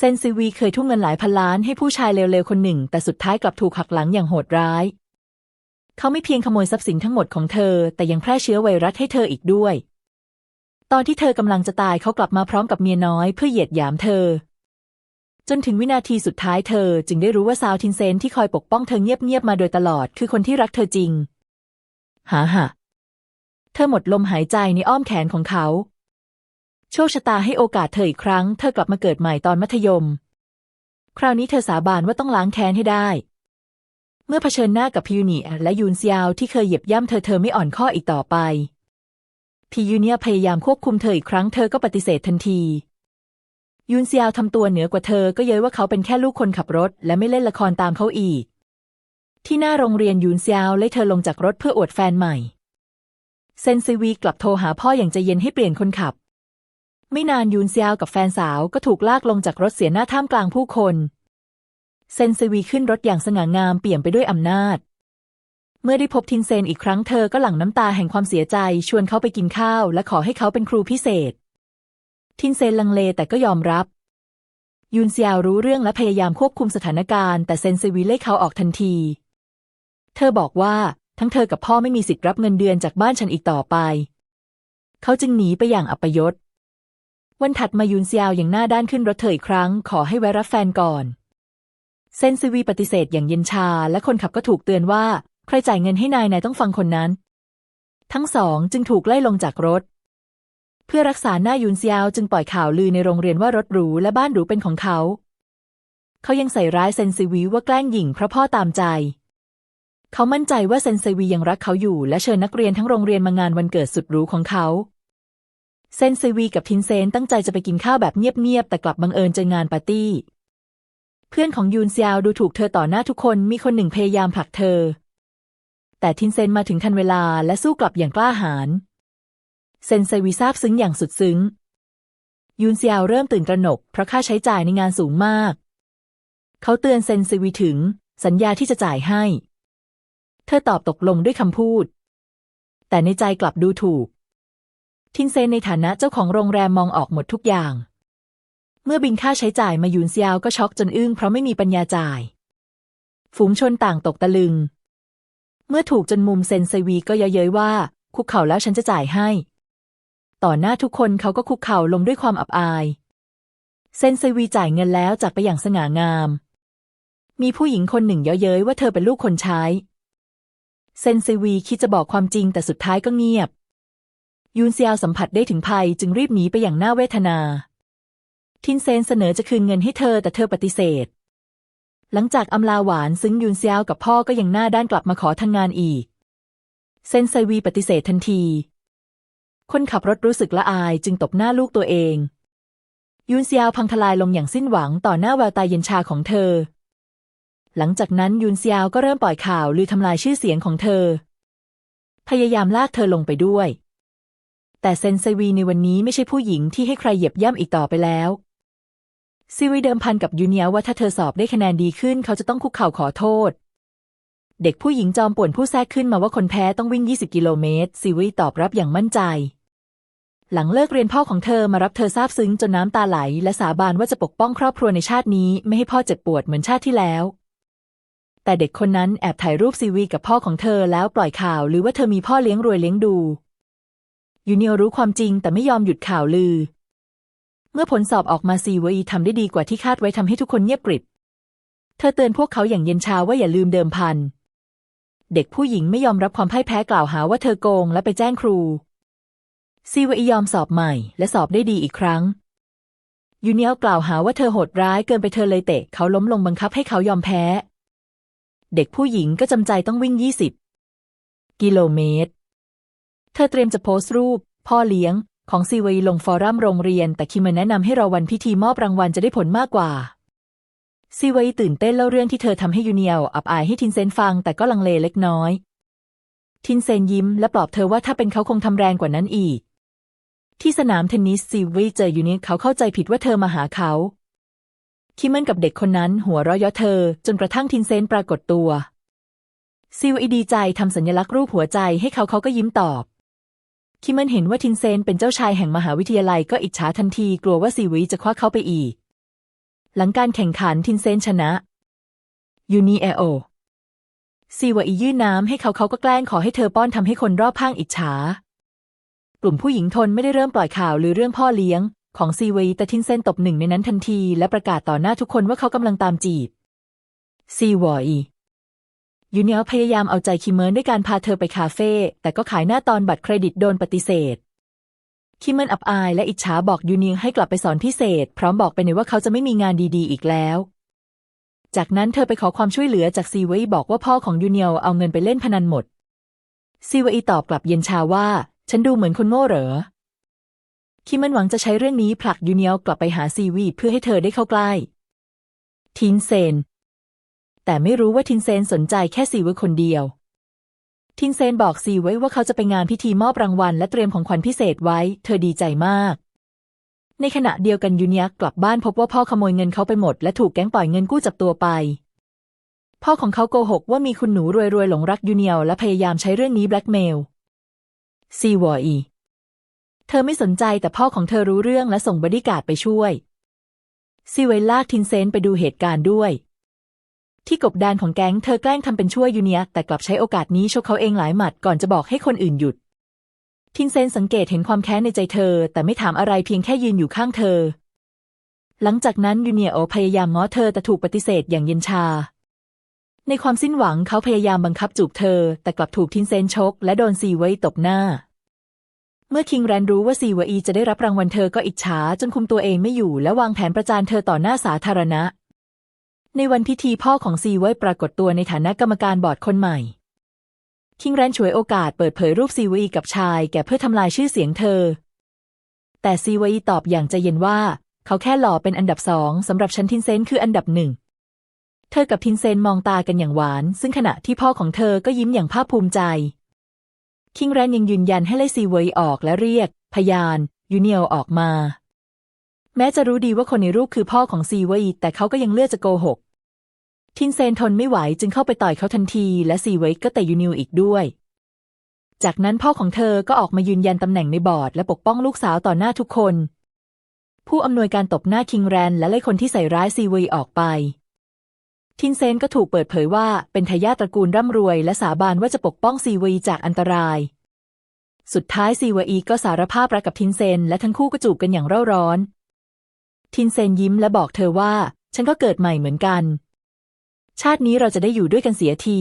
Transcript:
เซนซิวีเคยทุ่มเงินหลายพันล้านให้ผู้ชายเลวๆคนหนึ่ง แต่สุดท้ายกลับถูกหักหลังอย่างโหดร้าย เขาไม่เพียงขโมยทรัพย์สินทั้งหมดของเธอ แต่ยังแพร่เชื้อไวรัสให้เธออีกด้วย ตอนที่เธอกำลังจะตายเขากลับมาพร้อมกับเมียน้อยเพื่อเหยียดหยามเธอ จนถึงวินาทีสุดท้ายเธอ จึงได้รู้ว่าซาวทินเซนที่คอยปกป้องเธอเงียบๆมาโดยตลอด คือคนที่รักเธอจริง หาหะเธอหมดลมหายใจในอ้อมแขนของเขา โชคชะตาให้โอกาสเธออีกครั้ง เธอกลับมาเกิดใหม่ตอนมัธยม คราวนี้เธอสาบานว่าต้องล้างแค้นให้ได้ เมื่อเผชิญหน้ากับพิวเนียและยูนเซียวที่เคยเหยียบย่ำเธอเธอไม่อ่อนข้ออีกต่อไปพิยูเนียพยายามควบคุมเธออีกครั้งเธอก็ปฏิเสธทันทียูนเซียวทำตัวเหนือกว่าเธอก็เย้ยว่าเขาเป็นแค่ลูกคนขับรถ และไม่เล่นละครตามเขาอีก ที่หน้าโรงเรียนยูนเซียวไล่เธอลงจากรถเพื่ออวดแฟนใหม่ เซนซีวีกลับโทรหาพ่ออย่างใจเย็นให้เปลี่ยนคนขับ ไม่นานยูนเซียวกับแฟนสาวก็ถูกลากลงจากรถเสียหน้าท่ามกลางผู้คน เซนซีวีขึ้นรถอย่างสง่างามเปี่ยมไปด้วยอำนาจ เมื่อได้พบทินเซนอีกครั้งเธอก็หลั่งน้ำตาแห่งความเสียใจ ชวนเขาไปกินข้าว และขอให้เขาเป็นครูพิเศษ ทินเซนลังเลแต่ก็ยอมรับยูนเซียวรู้เรื่องและพยายามควบคุมสถานการณ์แต่เซนซีวีเล่เขาออกทันที เธอบอกว่าทั้งเธอกับพ่อไม่มีสิทธิ์รับเงินเดือนจากบ้านฉันอีกต่อไป เขาจึงหนีไปอย่างอัปยศ วันถัดมายูนเซียวอย่างหน้าด้านขึ้นรถเธออีกครั้ง ขอให้แวะรับแฟนก่อน เซนซีวีปฏิเสธอย่างเย็นชา และคนขับก็ถูกเตือนว่า ใครจ่ายเงินให้นายนายต้องฟังคนนั้น ทั้งสองจึงถูกไล่ลงจากรถ เพื่อรักษาหน้ายูนเซียวจึงปล่อยข่าวลือในโรงเรียนว่ารถหรูและบ้านหรูเป็นของเขา เขายังใส่ร้ายเซนซีวีว่าแกล้งหญิงเพราะพ่อตามใจ เขามั่นใจว่าเซนซีวียังรักเขาอยู่และเชิญนักเรียนทั้งโรงเรียนมางานวันเกิดสุดหรูของเขา เซนซีวีกับทินเซนตั้งใจจะไปกินข้าวแบบเงียบๆแต่กลับบังเอิญเจองานปาร์ตี้ เพื่อนของยูนเซียวดูถูกเธอต่อหน้าทุกคนมีคนหนึ่งพยายามผลักเธอ แต่ทินเซนมาถึงทันเวลาและสู้กลับอย่างกล้าหาญเซนไซวีซาบซึ้งอย่างสุดซึ้ง ยูนเซียวเริ่มตื่นตระหนกเพราะค่าใช้จ่ายในงานสูงมาก เขาเตือนเซนไซวีถึง สัญญาที่จะจ่ายให้ เธอตอบตกลงด้วยคำพูด แต่ในใจกลับดูถูก ทินเซนในฐานะเจ้าของโรงแรมมองออกหมดทุกอย่าง เมื่อบินค่าใช้จ่ายมายูนเซียวก็ช็อกจนอึ้งเพราะไม่มีปัญญาจ่าย ฝูงชนต่างตกตะลึง เมื่อถูกจนมุมเซนไซวีก็เย้ยว่า คุกเข่าแล้วฉันจะจ่ายให้ ต่อหน้าทุกคนเขาก็คุกเข่าลงด้วยความอับอาย เซนไซวีจ่ายเงินแล้วจากไปอย่างสง่างาม มีผู้หญิงคนหนึ่งเย้ยว่าเธอเป็นลูกคนใช้ เซนไซวีคิดจะบอกความจริงแต่สุดท้ายก็เงียบ ยูนเซียวสัมผัสได้ถึงภัยจึงรีบหนีไปอย่างน่าเวทนา ทินเซนเสนอจะคืนเงินให้เธอแต่เธอปฏิเสธ หลังจากอำลาหวานซึ่งยูนเซียวกับพ่อก็ยังหน้าด้านกลับมาขอทำงงานอีก เซนไซวีปฏิเสธทันที คนขับรถรู้สึกละอายจึงตบหน้าลูกตัวเอง ยูนเซียวพังทลายลงอย่างสิ้นหวังต่อหน้าแววตาเย็นชาของเธอ หลังจากนั้นยูนเซียวก็เริ่มปล่อยข่าวลือทำลายชื่อเสียงของเธอ พยายามลากเธอลงไปด้วย แต่เซนไซวีในวันนี้ไม่ใช่ผู้หญิงที่ให้ใครเหยียบย่ำอีกต่อไปแล้วซีวีเดิมพันกับยูเนียว่าถ้าเธอสอบได้คะแนนดีขึ้น เขาจะต้องคุกเข่าขอโทษ เด็กผู้หญิงจอมป่วนผู้แทรกขึ้นมาว่าคนแพ้ต้องวิ่ง 20 กิโลเมตรซีวีตอบรับอย่างมั่นใจ หลังเลิกเรียนพ่อของเธอมารับเธอซาบซึ้งจนน้ำตาไหล และสาบานว่าจะปกป้องครอบครัวในชาตินี้ไม่ให้พ่อเจ็บปวดเหมือนชาติที่แล้ว แต่เด็กคนนั้นแอบถ่ายรูปซีวีกับพ่อของเธอแล้วปล่อยข่าวหรือว่าเธอมีพ่อเลี้ยงรวยเลี้ยงดู ยูเนียรู้ความจริงแต่ไม่ยอมหยุดข่าวลือ เมื่อผลสอบออกมาซีวีทำได้ดีกว่าที่คาดไว้ทำให้ทุกคนเงียบกริบ เธอเตือนพวกเขาอย่างเย็นชาว่าอย่าลืมเดิมพัน เด็กผู้หญิงไม่ยอมรับความพ่ายแพ้กล่าวหาว่าเธอโกงและไปแจ้งครู ซีวียอมสอบใหม่และสอบได้ดีอีกครั้ง ยูเนียกล่าวหาว่าเธอโหดร้ายเกินไปเธอเลยเตะเขาล้มลงบังคับให้เขายอมแพ้ เด็กผู้หญิงก็จำใจต้องวิ่ง 20 กิโลเมตร เธอเตรียมจะโพสต์รูป พ่อเลี้ยง ของซีวีลงฟอรัมโรงเรียน แต่คิมมันแนะนำให้รอวันพิธีมอบรางวัลจะได้ผลมากกว่าซีวีตื่นเต้นเล่าเรื่องที่เธอทำให้ยูเนียลอับอายให้ทินเซนฟังแต่ก็ลังเลเล็กน้อย ทินเซนยิ้มและปลอบเธอว่าถ้าเป็นเขาคงทำแรงกว่านั้นอีก ที่สนามเทนนิสซีวีเจอยูเนียเขาเข้าใจผิดว่าเธอมาหาเขาคิมมันกับเด็กคนนั้นหัวเราะเยาะเธอ จนกระทั่งทินเซนปรากฏตัวซีวีดีใจทำสัญลักษณ์รูปหัวใจให้เขาเขาก็ยิ้มตอบ คิมมันเห็นว่าทินเซนเป็นเจ้าชายแห่งมหาวิทยาลัยก็อิจฉาทันทีกลัวว่าซีวีจะคว้าเขาไปอีก หลังการแข่งขันทินเซนชนะยูนีเอโอซีวอียื่นน้ำให้เขาเขาก็แกล้งขอให้เธอป้อนทำให้คนรอบข้างอิจฉา กลุ่มผู้หญิงทนไม่ได้เริ่มปล่อยข่าวหรือเรื่องพ่อเลี้ยง ของซีวีแต่ทินเซนตบหนึ่งในนั้นทันที และประกาศต่อหน้าทุกคนว่าเขากำลังตามจีบซีวอี ยูเนียพยายามเอาใจคิมเมินด้วยการพาเธอไปคาเฟ่แต่ก็ขายหน้าตอนบัตรเครดิตโดนปฏิเสธ คิมเมินอับอายและอิจฉาบอกยูเนียให้กลับไปสอนพิเศษ พร้อมบอกไปในว่าเขาจะไม่มีงานดีๆ อีกแล้ว จากนั้นเธอไปขอความช่วยเหลือจากซีเวยบอกว่าพ่อของยูเนียเอาเงินไปเล่นพนันหมดซีเวยตอบกลับเย็นชาว่า ฉันดูเหมือนคนโง่เหรอคิมเมินหวังจะใช้เรื่องนี้ผลักยูเนียกลับไปหาซีวีเพื่อให้เธอได้เข้าใกล้ทินเซน แต่ไม่รู้ว่าทินเซนสนใจแค่ซีเวยคนเดียว ทินเซนบอกซีไว้ว่าเขาจะไปงานพิธีมอบรางวัลและเตรียมของขวัญพิเศษไว้ เธอดีใจมาก ในขณะเดียวกันยูเนียกลับบ้านพบว่าพ่อขโมยเงินเขาไปหมด และถูกแก๊งปล่อยเงินกู้จับตัวไปพ่อของเขาโกหกว่ามีคุณหนูรวยๆหลงรักยูเนียและพยายามใช้เรื่องนี้แบล็กเมลซีวออีเธอไม่สนใจแต่พ่อของเธอรู้เรื่องและส่งบอดี้การ์ดไปช่วยซีเวลลากทินเซนไปดูเหตุการณ์ด้วย ที่กบดานของแก๊งเธอแกล้งทำเป็นช่วยยูเนียแต่กลับใช้โอกาสนี้ชกเขาเองหลายหมัดก่อนจะบอกให้คนอื่นหยุด ทินเซนสังเกตเห็นความแค้นในใจเธอ แต่ไม่ถามอะไรเพียงแค่ยืนอยู่ข้างเธอ หลังจากนั้นยูเนียโอพยายามง้อเธอแต่ถูกปฏิเสธอย่างเย็นชา ในความสิ้นหวังเขาพยายามบังคับจูบเธอ แต่กลับถูกทินเซนชก และโดนซีไว้ตบหน้า เมื่อคิงแรนรู้ว่าซีวอีจะได้รับรางวัลเธอก็อิจฉาจนคุมตัวเองไม่อยู่และวางแผนประจานเธอต่อหน้าสาธารณะ ในวันพิธีพ่อของซีไว้ปรากฏตัวในฐานะกรรมการบอร์ดคนใหม่ คิงแรนฉวยโอกาสเปิดเผยรูปซีวีกับชายแก่เพื่อทำลายชื่อเสียงเธอ แต่ซีวีตอบอย่างใจเย็นว่า เขาแค่หล่อเป็นอันดับสองสำหรับฉันทินเซนคืออันดับหนึ่งเธอกับทินเซนมองตากันอย่างหวาน ซึ่งขณะที่พ่อของเธอก็ยิ้มอย่างภาคภูมิใจ คิงแรนยังยืนยันให้ไล่ซีเวยออกและเรียก พยาน ยูเนียลออกมา แม้จะรู้ดีว่าคนในรูปคือพ่อของซีเวยแต่เขาก็ยังเลือกจะโกหก ทินเซนทนไม่ไหวจึงเข้าไปต่อยเขาทันที และซีเวยก็เตะยูนิวอีกด้วย จากนั้นพ่อของเธอก็ออกมายืนยันตำแหน่งในบอร์ดและปกป้องลูกสาวต่อหน้าทุกคน ผู้อำนวยการตบหน้าคิงแรน และไล่คนที่ใส่ร้ายซีเวยออกไป ทินเซนก็ถูกเปิดเผยว่าเป็นทายาทตระกูลร่ำรวย และสาบานว่าจะปกป้องซีเวยจากอันตราย สุดท้ายซีเวยก็สารภาพรักกับทินเซน และทั้งคู่ก็จูบกันอย่างเร่าร้อน ทินเซนยิ้มและบอกเธอว่า ฉันก็เกิดใหม่เหมือนกัน ชาตินี้เราจะได้อยู่ด้วยกันเสียที